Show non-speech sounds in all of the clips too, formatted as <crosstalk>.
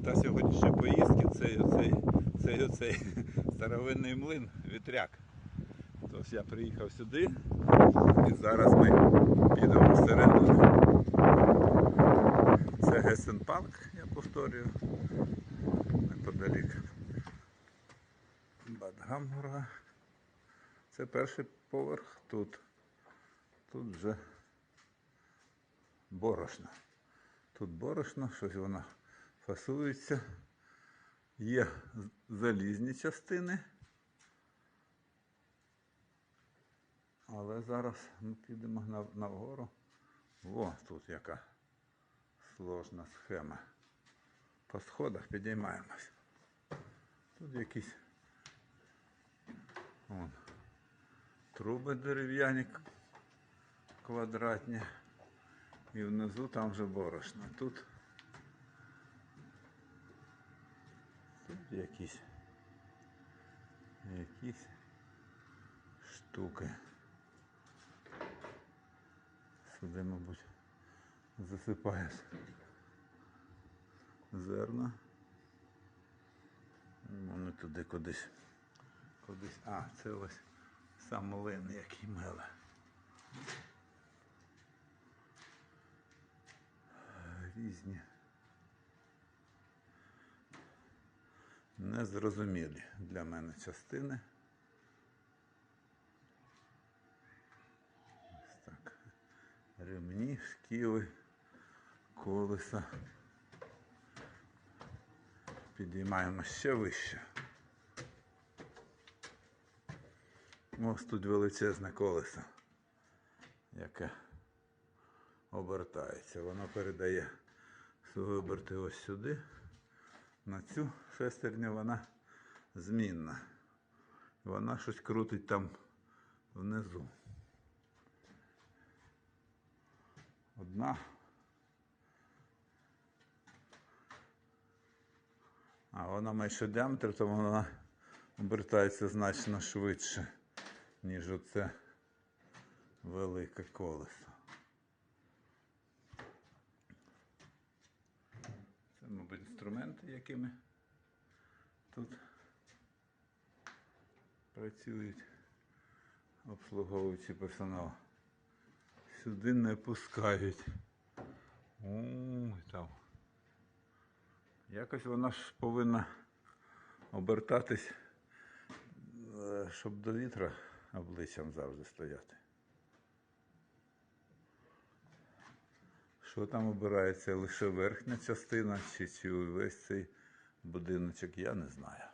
Мета сьогоднішньої поїздки це оцей, цей, оцей <laughs> старовинний млин, вітряк. Тож я приїхав сюди і зараз ми підемо всередину. Це Гесен Парк, я повторюю, неподалік Бадгамбурга. Це перший поверх тут. Тут вже борошно. Тут борошно, щось воно фасується. Є залізні частини. Але зараз ми підемо на, нагору. О, тут яка сложна схема. По сходах підіймаємось. Тут якісь вон, труби дерев'яні квадратні. І внизу там вже борошно. Тут, якісь, якісь штуки. Сюди, мабуть, засипаєш зерна. Вони туди кудись. Кудись. А, це ось сам млин, який меле. Різні. Незрозумілі для мене частини. Ось так. Ремні, шкіли, колеса. Підіймаємо ще вище. Ось тут величезне колесо, яке обертається. Воно передає свої оберти ось сюди. На цю шестерню вона змінна. Вона щось крутить там внизу. Одна. А вона менше діаметр, тому вона обертається значно швидше, ніж оце велике колесо. Це, мабуть, інструменти, якими тут працюють обслуговуючий персонал. Сюди не пускають. Ой, там. Якось вона ж повинна обертатись, е, щоб до вітра обличчям завжди стояти. Що там обирається? Лише верхня частина чи, чи весь цей будиночок, я не знаю.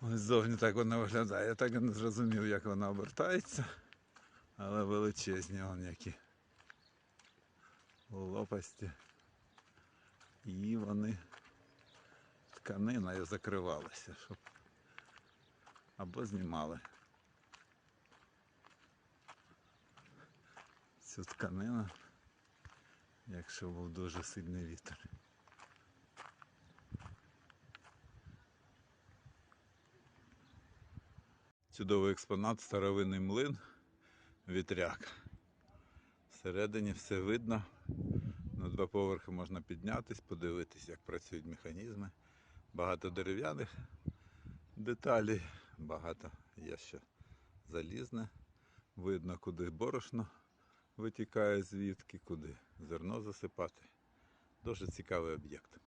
Ось зовні так вона виглядає. Я так і не зрозумів, як вона обертається, але величезні вон які лопасті. І вони тканиною закривалися, щоб або знімали. Цю тканину, якщо був дуже сильний вітер. Чудовий експонат, старовинний млин, вітряк. Всередині все видно. На два поверхи можна піднятись, подивитись, як працюють механізми. Багато дерев'яних деталей, багато є ще залізне. Видно, куди борошно витікає звідки, куди зерно засипати. Дуже цікавий об'єкт.